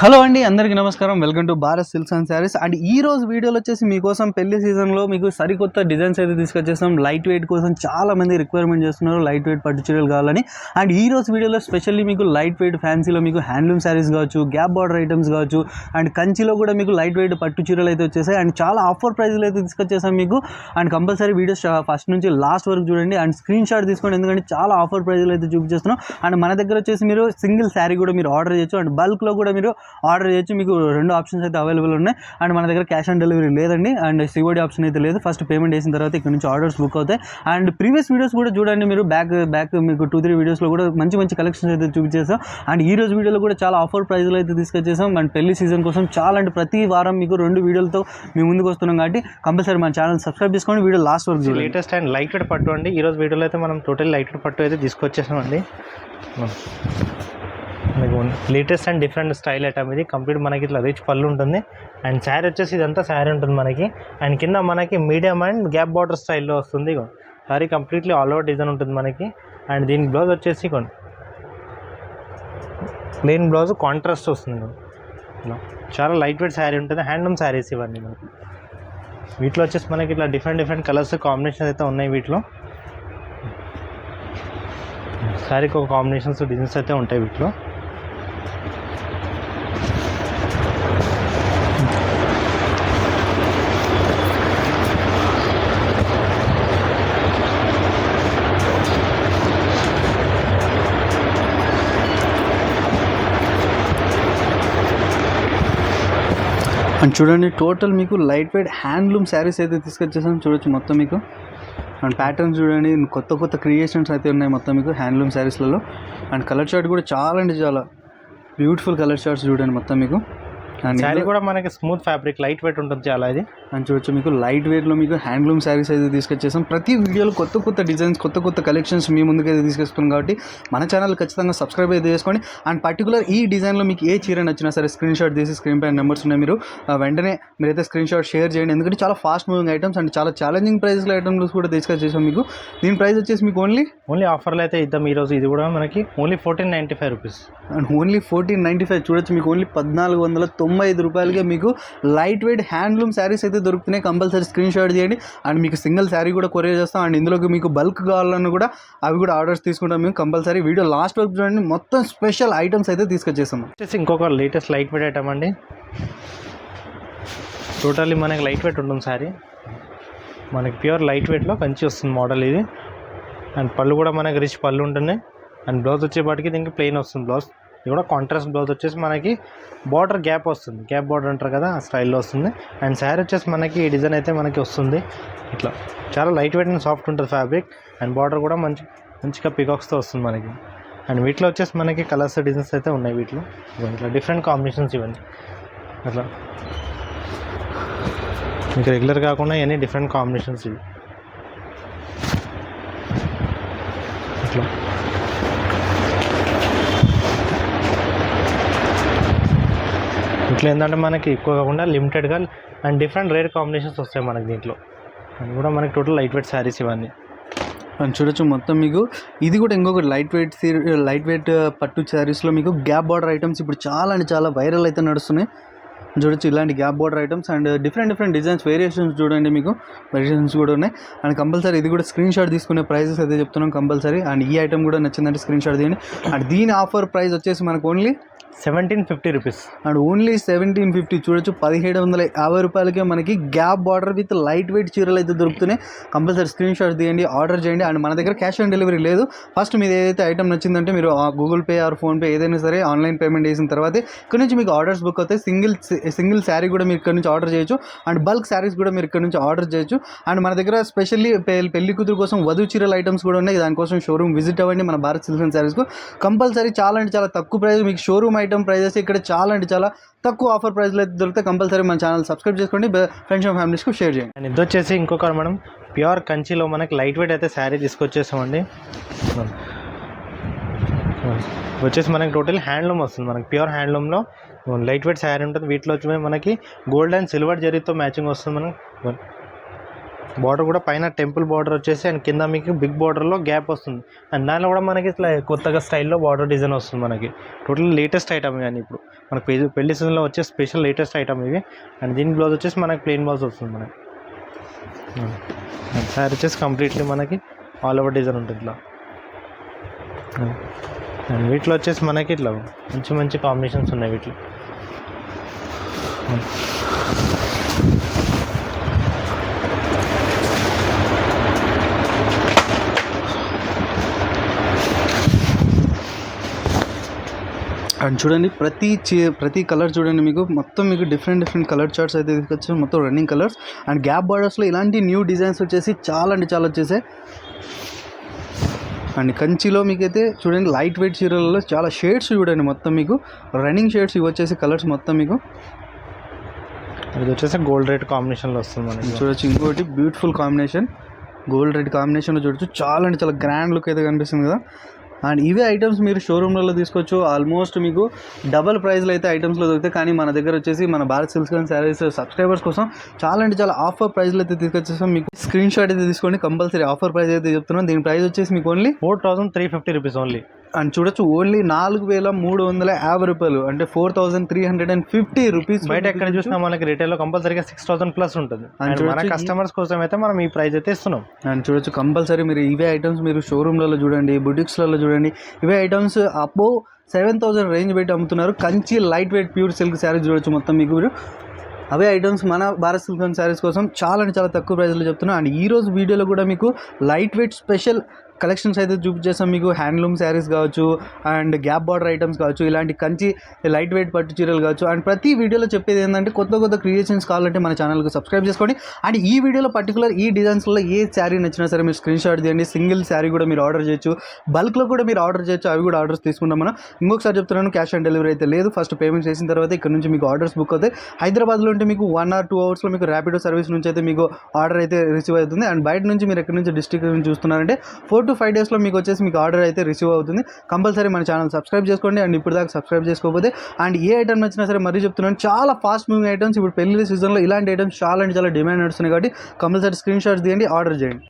Hello అండి అందరికీ నమస్కారం. Welcome to Bharat silks and sarees and ఈ రోజు వీడియోలో వచ్చేసి మీకోసం పెళ్ళి సీజన్లో మీకు సరికొత్త డిజైన్స్ అయితే తీసుకొచ్చేస్తాం. లైట్ వెయిట్ కోసం చాలా మంది రిక్వైర్మెంట్ చేస్తున్నారు. లైట్ వెయిట్ పట్టు చీరలు కావాలని. అండ్ ఈ రోజు వీడియోలో స్పెషల్లీ మీకు లైట్ వెయిట్ ఫ్యాన్సీలో మీకు హ్యాండ్లూమ్ శారీస్ కావచ్చు గ్యాప్ బార్డర్ ఐటమ్స్ కావచ్చు అండ్ కంచిలో కూడా మీకు లైట్ వెయిట్ పట్టు చీరలు అయితే వచ్చేసాయి. అండ్ చాలా ఆఫర్ ప్రైస్లు అయితే తీసుకొచ్చేసాం మీకు. అండ్ కంపల్సరీ వీడియోస్ ఫస్ట్ నుంచి లాస్ట్ వరకు చూడండి. అండ్ స్క్రీన్ షాట్ తీసుకోండి. ఎందుకంటే చాలా ఆఫర్ ప్రైజ్లు అయితే చూపించేస్తున్నాం. అండ్ మన దగ్గర వచ్చేసి మీరు సింగిల్ శారీ కూడా మీరు ఆర్డర్ చేయొచ్చు. అండ్ బల్క్లో కూడా మీరు ఆర్డర్ చేయొచ్చు. మీకు రెండు ఆప్షన్స్ అయితే అవైలబుల్ ఉన్నాయి. అండ్ మన దగ్గర క్యాష్ ఆన్ డెలివరీ లేదండి. అండ్ సిఓడి ఆప్షన్ అయితే లేదు. ఫస్ట్ పేమెంట్ చేసిన తర్వాత ఇక్కడ నుంచి ఆర్డర్స్ బుక్ అవుతాయి. అండ్ ప్రీవియస్ వీడియోస్ కూడా చూడండి మీరు. బ్యాక్ బ్యాక్ మీకు టూ త్రీ వీడియోస్లో కూడా మంచి మంచి కలెక్షన్స్ అయితే చూపించేసాం అండ్ ఈ రోజు వీడియోలో కూడా చాలా ఆఫర్ ప్రైస్లో అయితే తీసుకొచ్చేసాం అండ్ పెళ్ళి సీజన్ కోసం చాలా అంటే ప్రతి వారం మీకు రెండు వీడియోలతో మీ ముందుకు వస్తున్నాం కాబట్టి కంపల్సరీ మన ఛానల్ సబ్స్క్రైబ్ చేసుకోండి. వీడియో లాస్ట్ వరకు లేటెస్ట్ అండ్ లైట్ వెయిట్ పట్టు అండి. ఈ రోజు వీడియోలో అయితే మనం టోటల్ లైట్ వెయిట్ పట్టు అయితే తీసుకొచ్చేసామండి. మీకు latest and different style item ఇది కంప్లీట్ మనకి ఇట్లా రిచ్ పళ్ళు ఉంటుంది. అండ్ శారీ వచ్చేసి ఇదంతా శారీ ఉంటుంది మనకి. అండ్ కింద మనకి మీడియం అండ్ గ్యాప్ బార్డర్ స్టైల్లో వస్తుంది saree completely all over design ఉంటుంది మనకి. అండ్ దీని బ్లౌజ్ వచ్చేసి కొన్ని ప్లెయిన్ బ్లౌజ్ కాంట్రాస్ట్ వస్తుంది చాలా లైట్ వెయిట్ శారీ ఉంటుంది. హ్యాండ్లూమ్ శారీస్ ఇవన్నీ మనకి. వీటిలో వచ్చేసి మనకి ఇట్లా డిఫరెంట్ డిఫరెంట్ కలర్స్ కాంబినేషన్స్ అయితే ఉన్నాయి వీటిలో. శారీకి ఒక కాంబినేషన్స్ డిజైన్స్ అయితే ఉంటాయి వీటిలో. అండ్ చూడండి టోటల్ మీకు లైట్ వెయిట్ హ్యాండ్లూమ్ శారీస్ అయితే తీసుకొచ్చేసాను చూడొచ్చు మొత్తం మీకు. అండ్ ప్యాటర్న్స్ చూడండి కొత్త కొత్త క్రియేషన్స్ అయితే ఉన్నాయి మొత్తం మీకు హ్యాండ్లూమ్ శారీస్లలో అండ్ కలర్ షార్ట్ కూడా చాలా అంటే చాలా బ్యూటిఫుల్ కలర్ షార్ట్స్ చూడండి మొత్తం మీకు. శారీ కూడా మనకి స్మూత్ ఫ్యాబ్రిక్ లైట్ వెయిట్ ఉంటుంది చాలా ఇది. అని చూడొచ్చు మీకు లైట్ వెయిట్లో మీకు హ్యాండ్లూమ్ శారీస్ అయితే తీసుకొచ్చేసాం. ప్రతి వీడియోలో కొత్త కొత్త డిజైన్స్ కొత్త కొత్త కలెక్షన్స్ మీ ముందుకు అయితే తీసుకొస్తున్నాం కాబట్టి మన ఛానల్ ఖచ్చితంగా సబ్స్క్రైబ్ అయితే చేసుకోండి. అండ్ పర్టికులర్ ఈ డిజైన్లో మీకు ఏ చీర నచ్చినా సరే స్క్రీన్ షాట్ తీసి స్క్రీన్ పైన నెంబర్స్ ఉన్నాయి మీరు వెంటనే మీరైతే స్క్రీన్ షాట్ షేర్ చేయండి. ఎందుకంటే చాలా ఫాస్ట్ మూవింగ్ ఐటమ్స్ అండ్ చాలా ఛాలెంజింగ్ ప్రైస్లో ఐటమ్స్ కూడా తీసుకొచ్చేసాం మీకు. దీని ప్రైస్ వచ్చేసి మీకు ఓన్లీ ఓన్లీ ఆఫర్లు అయితే ఇద్దాం ఈరోజు. ఇది కూడా మనకి only fourteen ninety five rupees and only fourteen ninety five చూడొచ్చు మీకు ఓన్లీ పద్నాలుగు వందల తొంభై ఐదు రూపాయలకే మీకు లైట్ వెయిట్ హ్యాండ్లూమ్ శారీస్ అయితే దొరుకుతున్నాయి. కంపల్సరీ స్క్రీన్ షాట్ చేయండి అండ్ మీకు సింగిల్ శారీ కూడా కొరియర్ చేస్తాం. అండ్ ఇందులోకి మీకు బల్క్ కావాలన్నా కూడా అవి కూడా ఆర్డర్స్ తీసుకుంటాం. మేము కంపల్సరీ వీడియో లాస్ట్ వరకు చూడండి. మొత్తం స్పెషల్ ఐటమ్స్ అయితే తీసుకొచ్చేస్తాం ఇంకొక లేటెస్ట్ లైట్ వెయిట్ ఐటమ్ అండి. టోటల్లీ మనకి లైట్ వెయిట్ ఉంటుంది సారీ. మనకి ప్యూర్ లైట్ వెయిట్లో కంచి వస్తుంది మోడల్ ఇది. అండ్ పళ్ళు కూడా మనకి రిచ్ పళ్ళు ఉంటున్నాయి. అండ్ బ్లౌజ్ వచ్చేపాటికి దీనికి ప్లెయిన్ వస్తుంది. బ్లౌజ్ ఇది కూడా కాంట్రాస్ట్ బ్లౌజ్ వచ్చేసి మనకి బార్డర్ గ్యాప్ వస్తుంది. గ్యాప్ బార్డర్ అంటారు కదా ఆ స్టైల్లో వస్తుంది. అండ్ శారీ వచ్చేసి మనకి ఈ డిజైన్ అయితే మనకి వస్తుంది. ఇట్లా. చాలా లైట్ వెయిట్ అండ్ సాఫ్ట్ ఉంటుంది ఫ్యాబ్రిక్ అండ్ బార్డర్ కూడా మంచి మంచిగా పికాక్స్తో వస్తుంది మనకి. అండ్ వీటిలో వచ్చేసి మనకి కలర్స్ డిజైన్స్ అయితే ఉన్నాయి వీటిలో. ఇట్లా డిఫరెంట్ కాంబినేషన్స్ ఇవన్నీ. అట్లా. మీకు రెగ్యులర్ కాకుండా ఇవన్నీ డిఫరెంట్ కాంబినేషన్స్ ఇవి. ఇట్లా ఏంటంటే మనకి ఎక్కువ కాకుండా లిమిటెడ్గా అండ్ డిఫరెంట్ రేర్ కాంబినేషన్స్ వస్తాయి మనకి దీంట్లో. అండ్ కూడా మనకి టోటల్ లైట్ వెయిట్ శారీస్ ఇవన్నీ. అండ్ చూడొచ్చు మొత్తం మీకు. ఇది కూడా ఇంకొకటి లైట్ వెయిట్ లైట్ వెయిట్ పట్టు శారీస్లో మీకు గ్యాప్ బార్డర్ ఐటమ్స్ ఇప్పుడు చాలా అంటే చాలా వైరల్ అయితే నడుస్తున్నాయి. చూడొచ్చు. ఇలాంటి gap border items and different different designs variations చూడండి మీకు. వేరియేషన్స్ కూడా ఉన్నాయి. అండ్ కంపల్సరీ ఇది కూడా స్క్రీన్ షాట్ తీసుకునే ప్రైజెస్ అయితే చెప్తున్నాం కంపల్సరీ అండ్ ఈ ఐటమ్ కూడా నచ్చిందంటే స్క్రీన్ షాట్ తీయండి. అండ్ దీని ఆఫర్ ప్రైస్ వచ్చేసి మనకు only seventeen fifty rupees and only seventeen fifty చూడొచ్చు. పదిహేడు వందల యాభై రూపాయలకే మనకి gap border with light weight చీరలు అయితే దొరుకుతున్నాయి. కంపల్సరీ స్క్రీన్ షాట్ తీయండి ఆర్డర్ చేయండి. అండ్ మన దగ్గర క్యాష్ ఆన్ డెలివరీ లేదు. ఫస్ట్ మీది ఏదైతే ఐటమ్ నచ్చిందంటే మీరు గూగుల్ పే ఆర్ ఫోన్పే ఏదైనా సరే ఆన్లైన్ పేమెంట్ చేసిన తర్వాత ఇక్కడ నుంచి మీకు ఆర్డర్స్ బుక్ అవుతాయి. సింగిల్ సింగిల్ శారీ కూడా మీరు ఇక్కడ నుంచి ఆర్డర్ చేయొచ్చు. అండ్ బల్క్ శారీస్ కూడా మీరు ఇక్కడ నుంచి ఆర్డర్ చేయొచ్చు. అండ్ మన దగ్గర స్పెషల్లీ పెళ్ళి కూతురు కోసం వధు చీరల ఐటమ్స్ కూడా ఉన్నాయి. దానికోసం షోరూమ్ విజిట్ అవ్వండి మన భారత్ సిల్క్ శారీస్కు కంపల్సరీ చాలా అంటే చాలా తక్కువ ప్రైస్. మీకు షోరూమ్ ఐటమ్ ప్రైజెస్ ఇక్కడ చాలా అంటే చాలా తక్కువ ఆఫర్ ప్రైస్లో అయితే దొరికితే కంపల్సరీ మన ఛానల్ సబ్స్క్రైబ్ చేసుకోండి. ఫ్రెండ్స్ అండ్ ఫ్యామిలీస్కు షేర్ చేయండి. అండ్ ఇది వచ్చేసి ఇంకొక మనం ప్యూర్ కంచిలో మనకి లైట్ వెయిట్ అయితే శారీ తీసుకొచ్చేసామండి. వచ్చేసి మనకి టోటల్ హ్యాండ్లూమ్ వస్తుంది. మనకి ప్యూర్ హ్యాండ్లూమ్లో లైట్ వెయిట్ శారీ ఉంటుంది. వీటిలో వచ్చి మనకి గోల్డ్ అండ్ సిల్వర్ జరీతో మ్యాచింగ్ వస్తుంది మనం బార్డర్ కూడా పైన టెంపుల్ బార్డర్ వచ్చేసి అండ్ కింద మీకు బిగ్ బార్డర్లో గ్యాప్ వస్తుంది. అండ్ దానిలో కూడా మనకి ఇట్లా కొత్తగా స్టైల్లో బార్డర్ డిజైన్ వస్తుంది మనకి. టోటల్ లేటెస్ట్ ఐటమ్ కానీ ఇప్పుడు మనకి పెళ్ళి పెళ్ళి సీజన్లో వచ్చే స్పెషల్ లేటెస్ట్ ఐటమ్ ఇవి. అండ్ దీని బ్లౌజ్ వచ్చేసి మనకి ప్లెయిన్ బ్లౌజ్ వస్తుంది మనకి. సారీ వచ్చేసి కంప్లీట్లీ మనకి ఆల్ ఓవర్ డిజైన్ ఉంటుంది ఇట్లా. వీటిలో వచ్చేసి మనకి ఇట్లా మంచి మంచి కాంబినేషన్స్ ఉన్నాయి వీటిలో. అండ్ చూడండి ప్రతి చే ప్రతి కలర్ చూడండి మీకు మొత్తం మీకు డిఫరెంట్ డిఫరెంట్ కలర్ చార్ట్స్ అయితే తీసుకొచ్చారు. మొత్తం రన్నింగ్ కలర్స్ అండ్ గ్యాప్ బార్డర్స్లో ఇలాంటి న్యూ డిజైన్స్ వచ్చేసి చాలా అంటే చాలా వచ్చేసాయి. అండ్. కంచిలో మీకైతే చూడండి లైట్ వెయిట్ చీరలలో చాలా షేడ్స్ చూడండి మొత్తం మీకు. రన్నింగ్ షేడ్స్ ఇవి వచ్చేసి కలర్స్ మొత్తం మీకు. ఇది వచ్చేసి గోల్డ్ రేట్ కాంబినేషన్లో వస్తుంది మనకి. చూడొచ్చు ఇంకోటి బ్యూటిఫుల్ కాంబినేషన్ గోల్డ్ రెడ్ కాంబినేషన్లో చూడొచ్చు. చాలా అంటే చాలా గ్రాండ్ లుక్ అయితే కనిపిస్తుంది కదా. అండ్ ఇవే ఐటమ్స్ మీరు షోరూమ్లలో తీసుకోవచ్చు. ఆల్మోస్ట్ మీకు డబల్ ప్రైస్లో అయితే ఐటమ్స్లో దొరుకుతాయి. కానీ మన దగ్గర వచ్చేసి మన Bharat silks and sarees subscribers కోసం చాలా అంటే చాలా ఆఫర్ ప్రైస్లో అయితే తీసుకొచ్చేస్తాం మీకు స్క్రీన్ షాట్ అయితే తీసుకోండి. కంపల్సరీ ఆఫర్ ప్రైస్ అయితే చెప్తున్నాం. దీని ప్రైస్ వచ్చేసి మీకు only four thousand three fifty rupees only. And చూడొచ్చు ఓన్లీ నాలుగు వేల మూడు వందల యాభై రూపాయలు. అంటే four thousand three hundred and fifty rupees బయట ఎక్కడ చూసినా మనకి రిటైల్లో కంపల్సరీగా సిక్స్ థౌసండ్ ప్లస్ ఉంటుంది. మన కస్టమర్స్ కోసం అయితే మనం ఈ ప్రైస్ అయితే ఇస్తున్నాం. అండ్ చూడొచ్చు కంపల్సరీ మీరు ఇవే ఐటమ్స్ మీరు షోరూమ్లలో చూడండి బుటిక్స్లలో చూడండి ఇవే items above seven thousand range పెట్టి అమ్ముతున్నారు. Kanchi light weight pure silk sarees చూడొచ్చు మొత్తం మీకు మీరు. అవే ఐటమ్స్ మన భారత్ సిల్క్ అండ్ శారీస్ కోసం చాలా అంటే చాలా తక్కువ ప్రైస్లో చెప్తున్నాం. అండ్ ఈ రోజు వీడియోలో కూడా మీకు లైట్ వెయిట్ స్పెషల్ కలెక్షన్స్ అయితే చూపించేస్తాం. మీకు హ్యాండ్లూమ్ శారీస్ కావచ్చు అండ్ గ్యాప్ బార్డర్ ఐటమ్స్ కావచ్చు ఇలాంటి కంచి లైట్ వెయిట్ పట్టు చీరలు కావచ్చు. అండ్ ప్రతి వీడియోలో చెప్పేది ఏంటంటే కొత్త కొత్త క్రియేషన్స్ కావాలంటే మన ఛానల్కి సబ్స్క్రైబ్ చేసుకోండి. అండ్ ఈ వీడియోలో పర్టికులర్ ఈ డిజైన్స్లో ఏ శారీ నచ్చినా సరే మీరు స్క్రీన్ షాట్ తీయండి. సింగిల్ శారీ కూడా మీరు ఆర్డర్ చేయొచ్చు. బల్క్లో కూడా మీరు ఆర్డర్ చేయొచ్చు. అవి కూడా ఆర్డర్స్ తీసుకుంటాం మనం. ఇంకొకసారి చెప్తున్నాను క్యాష్ ఆన్ డెలివరీ అయితే లేదు. ఫస్ట్ పేమెంట్ చేసిన తర్వాత ఇక్కడ నుంచి మీకు ఆర్డర్స్ బుక్ అవుతాయి. హైదరాబాద్లో ఉంటే మీకు వన్ ఆర్ టూ అవర్స్లో మీకు ర్యాపిడో సర్వీస్ నుంచి అయితే మీకు ఆర్డర్ అయితే రిసీవ్ అవుతుంది. అండ్ బయట నుంచి మీరు ఎక్కడి నుంచి డిస్ట్రిక్ట్ నుంచి చూస్తున్నారంటే ఫోర్ టు ఫైవ్ డేస్లో మీకు వచ్చేసి మీకు ఆర్డర్ అయితే రిసీవ్ అవుతుంది. కంపల్సరీ మన ఛానల్ సబ్స్క్రైబ్ చేసుకోండి. అండ్ ఇప్పుడు దాకా సబ్స్క్రైబ్ చేసుకోకపోతే అండ్ ఏ ఐటమ్ నచ్చినా సరే మరీ చెప్తున్నాను చాలా ఫాస్ట్ మూవింగ్ ఐటమ్స్ ఇప్పుడు పెళ్ళి సీజన్లో ఇలాంటి ఐటమ్స్ చాలా అంటే చాలా డిమాండ్ నడుస్తున్నాయి కాబట్టి కంపల్సరీ స్క్రీన్ షాట్స్ తీయండి ఆర్డర్ చేయండి.